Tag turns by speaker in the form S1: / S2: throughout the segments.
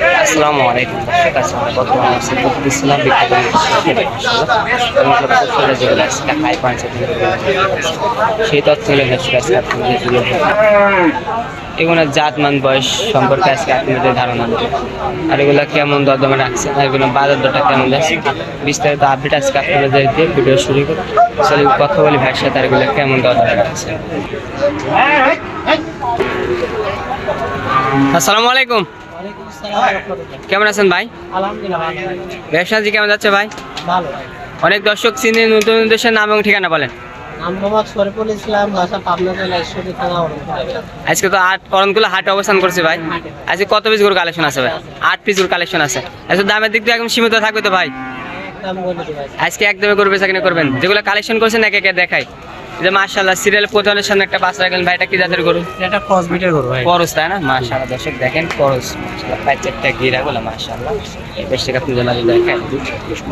S1: আসসালামু আলাইকুম দর্শক, আজকে হাই সেই তথ্যগুলো দর্শক আজকে আপনাদের তুলে ধরবো। এগুলোর জাতমান বয়স সম্পর্কে আজকে আপনাদের ধারণা দেবো আর এগুলো কেমন দরদমে রাখছে, আর এগুলো বাজার দরটা কেমন যাচ্ছে, বিস্তারিত আপডেট আজকে আপনাদের দিয়ে ভিডিও শুরু করি চলে কথা বলি ভাইয়ের সাথে, আর এগুলো কেমন দরদমে রাখছে। আসসালামু আলাইকুম। কেমন আছেন? ভাই? ব্যবসা জি কেমন যাচ্ছে ভাই?
S2: ভালো।
S1: অনেক দর্শক চিনি নতুন দেশের নাম এবং ঠিকানা বলেন। আজকে তো আট অরণকুলা হাটে অবস্থান করছে ভাই। আজকে কত পিস গরু কালেকশন আছে ভাই? আট পিস গরু কালেকশন আছে। আজকে দামের দিক দিয়ে একদম সীমিত থাকবে তো ভাই। আজকে একদমই গরু বেচা কিনে করবেন। যেগুলো কালেকশন করছেন একে একে দেখাই। এই যে মাশাআল্লাহ সিরিয়াল প্রধানের সামনে একটা বাচ্চা রাখলেন। ভাই এটা কি জাতের গরু?
S2: এটা ক্রস বিটের গরু ভাই।
S1: করস তাই না? মাশাআল্লাহ দর্শক দেখেন করস মাশাআল্লাহ পাঁচ চারটা গিরা গুলো মাশাআল্লাহ। বেশ থেকে আপনি জানালে দেখেন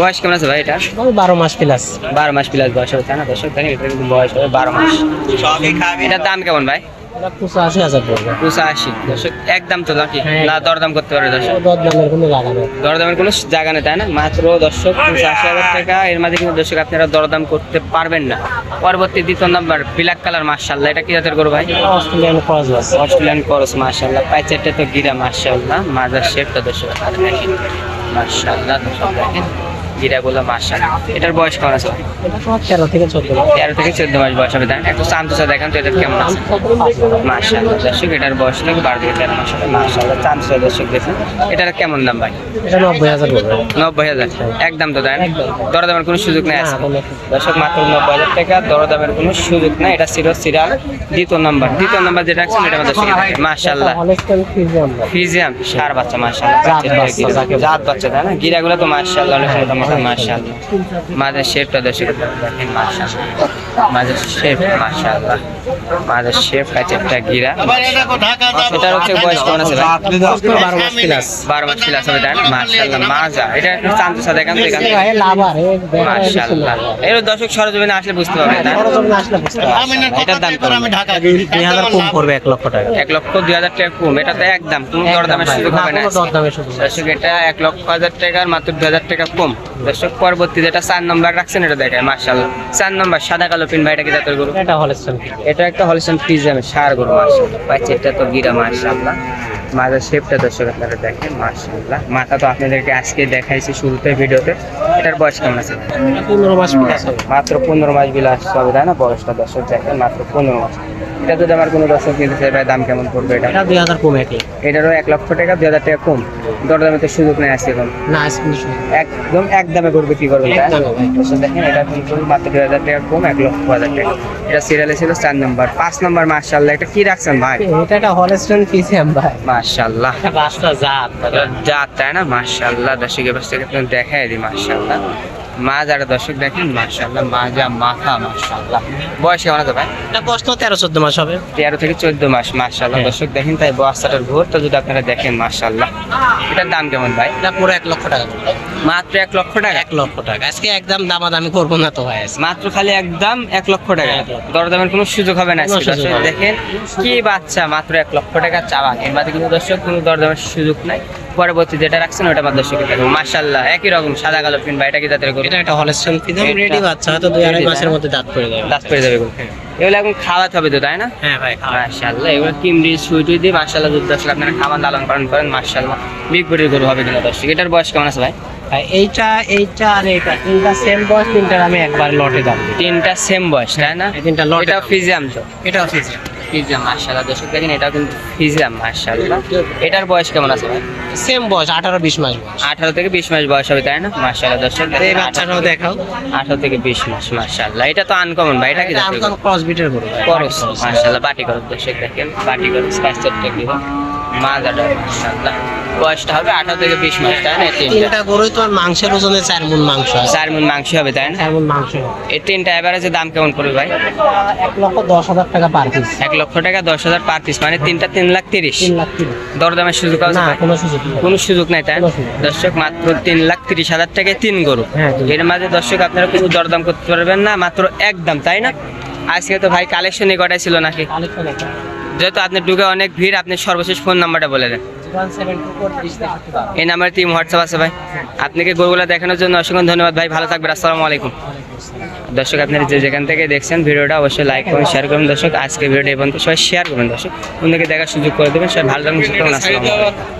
S1: বয়স কেমন আছে ভাই এটা?
S2: ওই বারো মাস প্লাস
S1: বারো মাস প্লাস বয়স হবে তাই না দর্শক? দেখেন এটা কিন্তু বয়স হবে বারো মাস। এটার দাম কেমন ভাই?
S2: এটা পঁচাশি হাজার পড়বে
S1: দুশো আশি দর্শক একদম তো নাকি?
S2: হ্যাঁ।
S1: না দরদাম করতে পারে দর্শক।
S2: দশ কোনো জায়গা নেই।
S1: দরদামের কোনো জায়গা নেই তাই না? মাত্র দর্শক দুশো আশি হাজার টাকা। এর মাঝে কিন্তু দর্শক আপনারা দরদাম করতে পারবেন না। পরবর্তী দ্বিতীয় নাম্বার ব্ল্যাক কালার মার্শাল্লাহ এটা কি জাতের করব ভাই?
S2: অস্ট্রেলিয়ান ক্রস
S1: অস্ট্রেলিয়ান করস মার্শাল্লাহ তো গিরা মার্শাল্লাহ মাজার শেপটা দর্শক মার্শাল্লাহ দর্শক দেখেন। গিরাগুলো মার্শাল্লাহ এটার বয়স কেমন আছে
S2: তেরো থেকে চোদ্দ
S1: তেরো থেকে চোদ্দ মাস বয়স হবে? একটু তো এটা কেমন আছে মার্শাল্লাহ দর্শক এটার বয়স বারো থেকে তেরো মাস হবে চামচা দর্শক দেখুন এটার কেমন দাম ভাই
S2: নব্বই হাজার
S1: নব্বই হাজার একদম তো দরদামের কোনো সুযোগ নেই আছে দর্শক মাত্র নব্বই হাজার টাকা দরদামের কোনো সুযোগ নাই এটা ছিল সিরিয়াল দ্বিতীয় নাম্বার দ্বিতীয় নাম্বার যেটা রাখছেন এটা আমাদের
S2: হলস্টেইন
S1: ফিজিয়াম সার বাচ্চা মার্শাল্লাহ
S2: জাত বাচ্চা,
S1: তাই না গিরাগুলো তো মার্শাল্লাহ অনেক মার্শাল্লাহ মাঝের শেপটা দর্শক দেখেন মার্শাল্লাহ মাঝের শেপ মার্শাল্লাহ মাঝের শেপ কাছে একটা গিরা। এটার হচ্ছে বয়স কেমন আছে ভাই।
S2: বারো মাস প্লাস
S1: বারো মাস প্লাস হবে তাই না মার্শাল্লাহ মাজা। এটা একটু এখান থেকে।
S2: ভাই
S1: এর দর্শক সরজমিনে আসলে বুঝতে পারবে না?
S2: আসলে বুঝতে পারছি।
S1: এটার দাম কেমন
S2: দুই হাজার কম পড়বে এক লক্ষ টাকা।
S1: এক লক্ষ দুই হাজার টাকা কম এটা তো একদম। কোনো দরদামের সুযোগ হবে না।
S2: কোনো দরদামের সুযোগ
S1: এটা এক লক্ষ হাজার টাকার মাত্র দু হাজার টাকা কম। দর্শক পরবর্তী যেটা চার নম্বর রাখছেন এটা দেখায় মার্শাল্লাহ চার নম্বর সাদা কালো পিন ভাইটা কি জাতের গরু?
S2: এটা হলস্টেইন
S1: এটা একটা হলিস্টান ফ্রিজিয়ামের সার গরু মার্শাল্লাহ এটা তো গিরা মার্শাল্লাহ মাথার শেপটা দর্শক আপনারা দেখেন মার্শাল্লাহ মাথা তো আপনাদেরকে আজকে দেখাইছি শুরুতে ভিডিওতে। এটার বয়স কেমন আছে?
S2: পনেরো মাস
S1: মাত্র পনেরো মাস বিলাস হবে তাই না? বয়সটা দর্শক দেখেন মাত্র পনেরো মাস। এটা যদি আমার কোনো দর্শক কিনতে চাই ভাই দাম কেমন পড়বে এটা?
S2: এটা দুই হাজার কম একই।
S1: এটারও এক লক্ষ টাকা দুই হাজার টাকা কম। দরদামে তো সুযোগ নেই আসছে এখন।
S2: না
S1: একদম এক দামে করবে কি করবে দেখেন এটা কিন্তু মাত্র দুই হাজার টাকা কম এক লক্ষ হাজার টাকা। এটা সিরিয়ালে ছিল চার নম্বর পাঁচ নম্বর মার্শাল্লাহ এটা কি রাখছেন ভাই?
S2: এটা একটা হলস্টেইন ফ্রিজিয়ান ভাই।
S1: মার্শাল্লাহ
S2: এটা বাসটা জাত
S1: যা তাই না? মার্শাল্লাহ দর্শকের পাশ থেকে আপনি দেখাই দিই মার্শাল্লাহ মা যারা দর্শক দেখেন মার্শাল্লাহ মা যা মাথা মার্শাল্লাহ বয়স কেমন আছে ভাই?
S2: এটা কষ্ট তেরো চোদ্দ মাস হবে।
S1: তেরো থেকে চোদ্দ মাস মার্শাল্লাহ
S2: হ্যাঁ।
S1: দর্শক দেখেন তাই বস্তাটার তো যদি আপনারা দেখেন মার্শাল্লাহ এটার দাম কেমন ভাই?
S2: এটা পুরো এক লক্ষ টাকা।
S1: মাত্র এক লক্ষ টাকা
S2: এক লক্ষ টাকা আজকে একদম দামাদামি করব না তো ভাই।
S1: মাত্র খালি একদম এক লক্ষ টাকা। দরদামের কোনো সুযোগ হবে না
S2: কোনো
S1: আজকে।
S2: সুযোগ হবে না।
S1: দেখেন কি বাচ্চা মাত্র এক লক্ষ টাকা চাওয়া এর মাঝে কিন্তু দর্শক কোনো দরদামের সুযোগ নাই পরবর্তী যেটা রাখছেন ওটা আমার দর্শকের দেখব একই রকম সাদা কালো প্রিন্ট বা এটা কি জাতের গরু?
S2: এটা একটা হলস্টেইন
S1: এটা-
S2: রেডি বাচ্চা হয়তো দুই আড়াই মাসের মধ্যে দাঁত পড়ে যাবে।
S1: দাঁত পেয়ে যাবে এগুলো এগুলো এখন খাওয়াতে হবে তো তাই না?
S2: হ্যাঁ ভাই
S1: এগুলো কিমড়ি সুইটুই দিয়ে দুধ আসলে আপনারা খাবার লালন পালন করেন মার্শাল্লাহ বিগ বডির গরু হবে কিনা দর্শক? এটার বয়স কেমন আছে ভাই?
S2: ভাই এইটা এইটা আর এইটা তিনটা সেম বয়স তিনটার আমি একবার লটে দাম
S1: তিনটা সেম বয়স তাই না?
S2: তিনটা লটে
S1: এটা ফিজিয়াম তো।
S2: এটা ফ্রিজিয়ান
S1: ফিজিয়াম মার্শাল্লাহ দর্শক দেখেন এটাও কিন্তু ফিজা মার্শাল্লাহ এটার বয়স কেমন আছে ভাই?
S2: সেম বয়স আঠারো বিশ মাস বয়স।
S1: আঠারো থেকে বিশ মাস বয়স হবে তাই না? মার্শাল্লাহ দর্শক
S2: আঠারো এই বাচ্চাটাও দেখাও।
S1: আঠারো থেকে বিশ মাস মার্শাল্লাহ এটা তো আনকমন ভাই এটা কি
S2: ক্রস বিটের গরু।
S1: করস মার্শাল্লাহ বাটি করব দর্শক দেখেন বাটি করস স্ট্রাকচারটা কি হয় মাজাটা মার্শাল্লাহ বয়সটা হবে আঠারো থেকে বিশ মাস তাই না? তিনটা।
S2: গরুই তো আর মাংসের ওজনে চার মন মাংস
S1: চার মন মাংস হবে তাই না?
S2: চার মন মাংস
S1: এই তিনটা এভারেজে দাম কেমন পড়বে ভাই?
S2: এক লক্ষ দশ হাজার টাকা পার পিস
S1: এক লক্ষ টাকা দশ হাজার পার পিস মানে তিনটা তিন লাখ তিরিশ। দরদামের সুযোগ আছে
S2: কোনো সুযোগ
S1: কোনো সুযোগ নাই তাই দর্শক মাত্র তিন লাখ তিরিশ হাজার টাকায় তিন গরু।
S2: হ্যাঁ,
S1: এর মাঝে দর্শক আপনারা কোনো দরদাম করতে পারবেন না মাত্র একদম তাই না? আজকে তো ভাই কালেকশনই কটাই ছিল নাকি?
S2: কালেকশন
S1: যেহেতু আপনার ঢুকে অনেক ভিড়, আপনি সর্বশেষ ফোন নাম্বারটা বলে দেন। এই নাম্বারে টিম হোয়াটসঅ্যাপ আছে ভাই। আপনাকে গরুগুলো দেখানোর জন্য অসংখ্য ধন্যবাদ ভাই। ভালো থাকবেন, আসসালামু আলাইকুম। দর্শক, আপনারা যে যেখান থেকে দেখছেন ভিডিওটা অবশ্যই লাইক করুন শেয়ার করুন। দর্শক আজকে ভিডিওটা এই পর্যন্ত সবাই শেয়ার করবেন দর্শক, অন্যকে দেখার সুযোগ করে দেবেন। সবাই ভালো সুস্থ আসসালামু আলাইকুম।